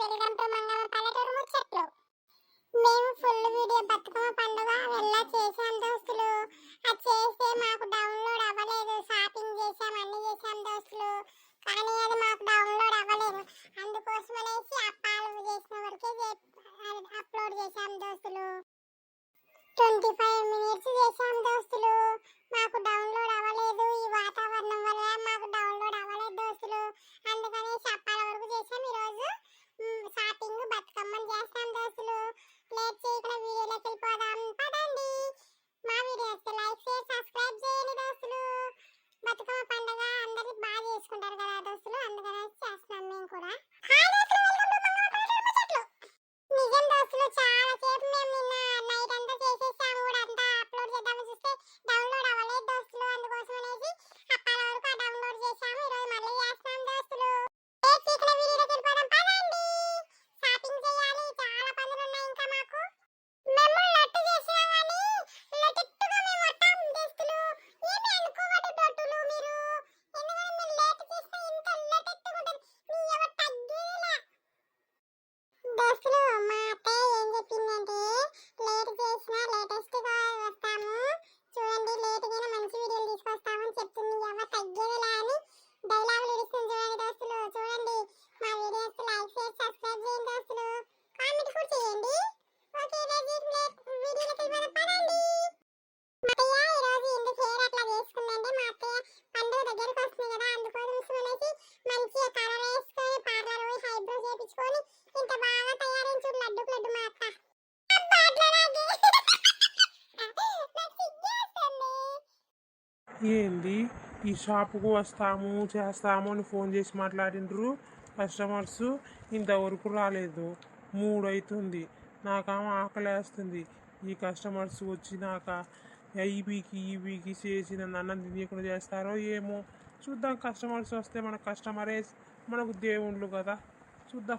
శ్రీరాంపురం మంగళ పల్లెటూరు ముచ్చట్లు. మేము ఫుల్ వీడియో బతుకమ్మ పండుగ వెళ్ళా చేశాం దోస్తులు. అది చేస్తే మాకు డౌన్లోడ్ అవ్వలేదు. షాపింగ్ చేసాం అన్ని చేసాం దోస్తులు. కానీ అది మాకు డౌన్లోడ్ అవ్వలేదు. అందుకోసం అనేసి అప్పాలు చేసిన వరకే అప్లోడ్ చేసాం దోస్తులు. ట్వంటీ ఫైవ్ మినిట్స్ చేసాం దోస్తులు. మాకు డౌన్లోడ్ అవ్వలేదు. ఈ వాతావరణం ఏంది? ఈ షాప్కు వస్తాము చేస్తాము అని ఫోన్ చేసి మాట్లాడినరు కస్టమర్స్ ఇంతవరకు రాలేదు. మూడు అవుతుంది నాకేమో ఆకలేస్తుంది. ఈ కస్టమర్స్ వచ్చినాక ఐబీకి ఈబీకి చేసి నన్ను అన్నం తినేయకుండా చేస్తారో ఏమో. చూద్దాం కస్టమర్స్ వస్తే మన కస్టమరే మనకు దేవుళ్ళు కదా. చూద్దాం.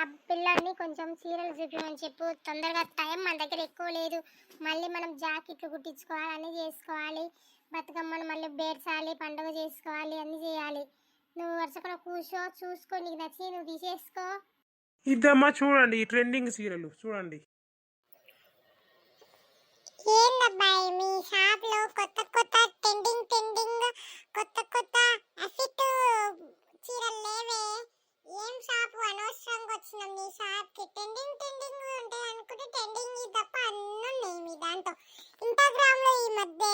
ఆ పిల్లల్ని కొంచెం సీరియల్ చూపించమని చెప్పు. తొందరగా టైం మన దగ్గర ఎక్కువ లేదు. మళ్ళీ మనం జాకెట్లు కుట్టించుకోవాలి అన్నీ చేసుకోవాలి. బతుకమ్మను మళ్ళీ బేర్చాలి పండుగ చేసుకోవాలి అన్నీ చేయాలి. నువ్వు వరుసకుండా కూర్చో చూసుకో. నీకు నచ్చి నువ్వు తీసేసుకో. ఇద్దమ్మా చూడండి ఈ ట్రెండింగ్ సీరియల్ చూడండి. ఏందబ్బాయి మీ షాప్లో కొత్త కొత్త ట్రెండింగ్ ట్రెండింగ్ కొత్త కొత్త అసిట్ చీరలు లేవే? ఏం షాప్ అనవసరంగా వచ్చినాం. నీ షాప్కి ట్రెండింగ్ ట్రెండింగ్ ఉంటాయి అనుకుంటే ట్రెండింగ్ తప్ప అన్నున్నాయి మీ దాంతో. ఇన్స్టాగ్రామ్లో ఈ మధ్య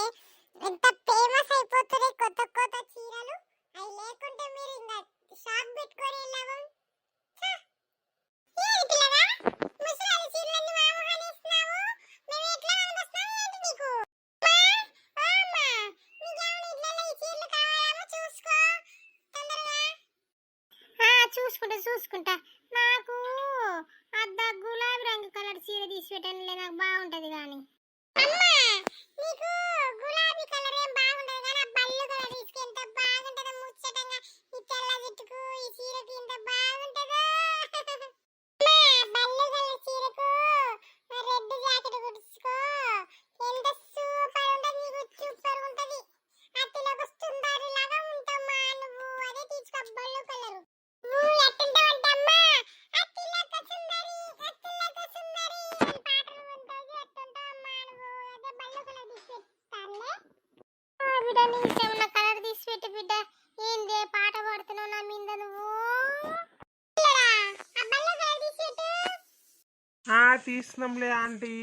ఎంత ఫేమస్ అయిపోతున్నాయి కొత్త కొత్త చీరలు. అవి లేకుంటే మీరు ఇంకా షాప్ పెట్టుకొని లాభం చూసుకుంటా. తీస్తున్నాంలే ఆంటీ.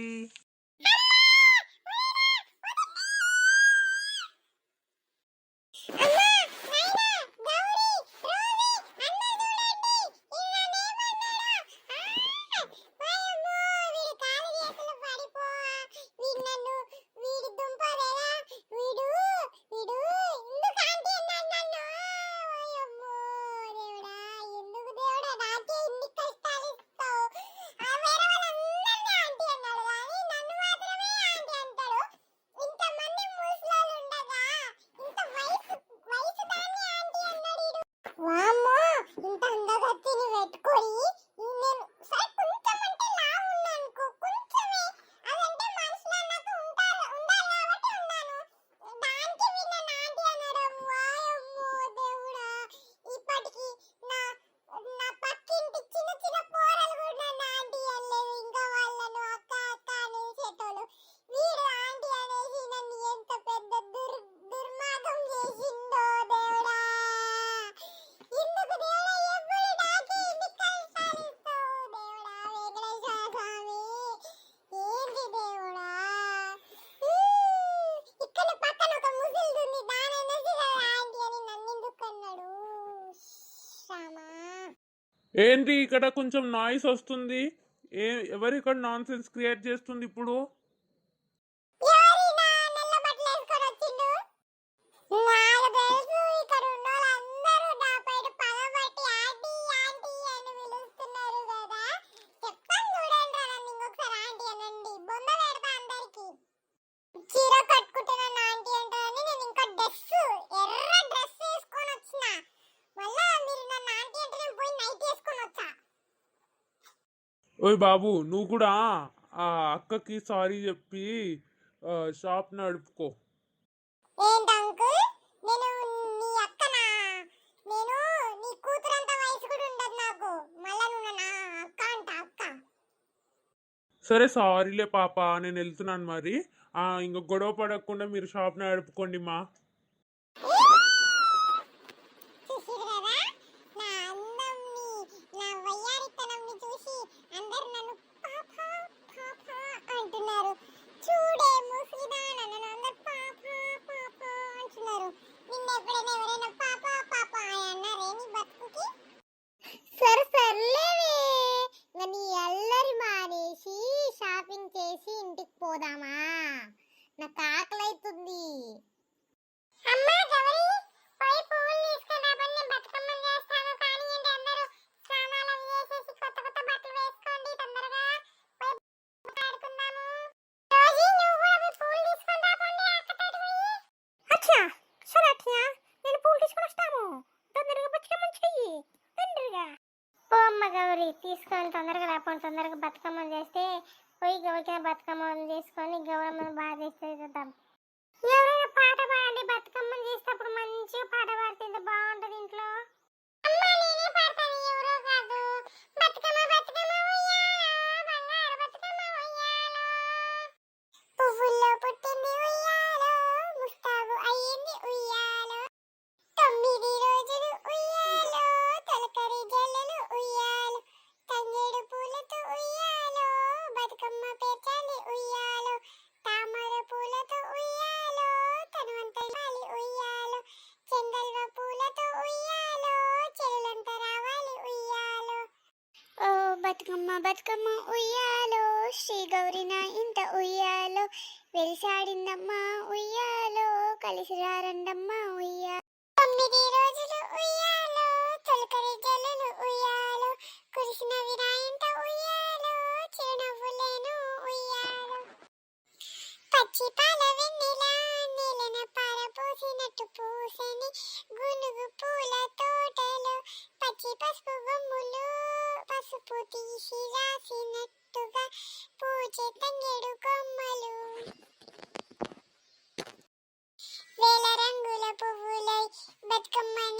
ఏంటి ఇక్కడ కొంచెం నాయిస్ వస్తుంది? ఏ ఎవరు ఇక్కడ నాన్ సెన్స్ క్రియేట్ చేస్తుంది ఇప్పుడు? ఓయ్ బాబు నువ్వు కూడా ఆ అక్కకి సారీ చెప్పి షాప్ నడుపుకో. సరే సారీలే పాప నేను వెళ్తున్నాను మరి. ఇంకా గొడవ పడకుండా మీరు షాప్ నడుపుకోండి మా. గౌరీ తీసుకొని తొందరగా రాపండి తొందరగా బతుకమ్మని చేస్తే పోయి గౌరికిన బతుకమ్మని చేసుకొని గౌరమ్మను బాగా చేస్తే చూద్దాం. ఎవరైనా పాట పాడండి బతుకమ్మని చేసినప్పుడు మంచిగా పాట పాడితే బాగుంటుంది ఇంట్లో. బతుకమ్మ ఉయ్యాలో శ్రీ గౌరిన ఇంత ఉయ్యాలో వెలిసాడిందమ్మా ఉయ్యాలో కలిసి రారండమ్మా ఉయ్యా. తొమ్మిది రోజులు ఉయ్యాలో తొలకరి జల్లులు ఉయ్యాలో కురిసిన విరాయింత ఉయ్యాలో చిరునవ్వులేను ఉయ్యాలో. పచ్చి పాల వెన్నెల నీలన పార పోసినట్టు పూసని గునుగు పూల తోటలో పచ్చి పసుపు బొమ్ములు పసుపు తీసి రాసినట్టుగా పూజ తంగేడు కొమ్మలు. వేల రంగుల పువ్వులై బతుకమ్మని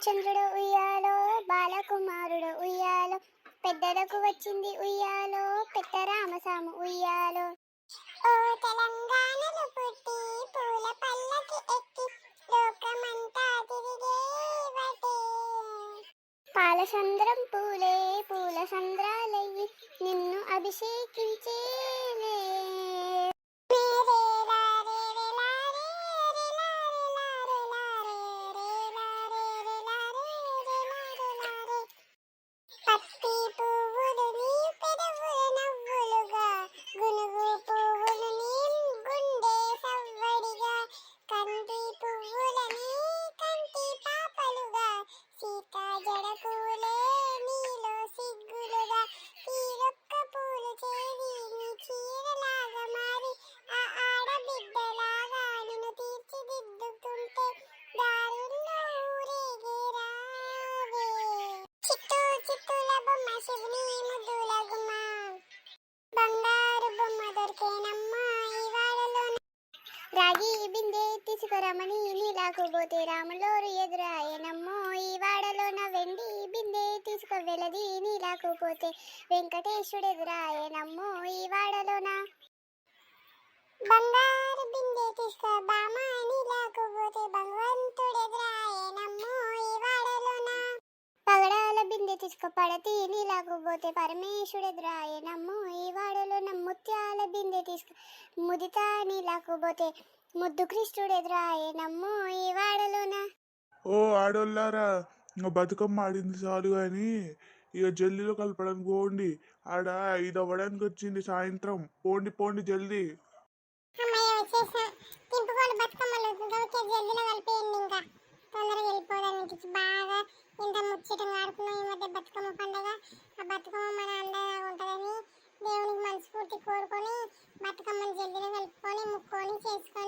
రామచంద్రుడు ఉయ్యాలో బాలకుమారుడు ఉయ్యాలో పెద్దలకు వచ్చింది ఉయ్యాలో పెద్ద రామసాము ఉయ్యాలో. ఓ తెలంగాణలో పుట్టి పూల పల్లకి ఎక్కి లోకమంతా తిరిగేవటే పాలసంద్రం పూలే పూల సంద్రాలయ్యి నిన్ను అభిషేకించేలే పోతే రాములోరు ఎదురాయనమ్మో ఈ వాడలోన వెండి బిందే తీసుకువెళ్ళది నీలాకు పోతే వెంకటేశుడు ఎదురాయనమ్మో ఈ వాడలోన బంగారు బిందే తీసుకో బామా నీలాకు పోతే భగవంతుడు ఎదురాయనమ్మో ఈ వాడలోన పగడాల బిందె తీసుకో పడతి నీలాకు పోతే పరమేశుడు ఎదురాయనమ్మో ఈ వాడలోన ముత్యాల బిందె తీసుకో ముదిత నీలాకు పోతే ముద్దు కృష్ణుడు ఎదురాయనమ్మో ఈ ఓ ఆడోళ్ళారా ఇంకా బతుకమ్మ ఆడింది చాలు కానీ ఇక జల్లీలో కలపడానికి పోండి. ఆడ ఇది అవ్వడానికి వచ్చింది సాయంత్రం. పోండి పోండి జల్దీ. ఆ బతుకమ్మ కోరుకొని బతుకమ్మని జల్దీగా కలుపుకొని ముక్కొని చేసుకొని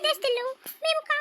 destelhou, mesmo com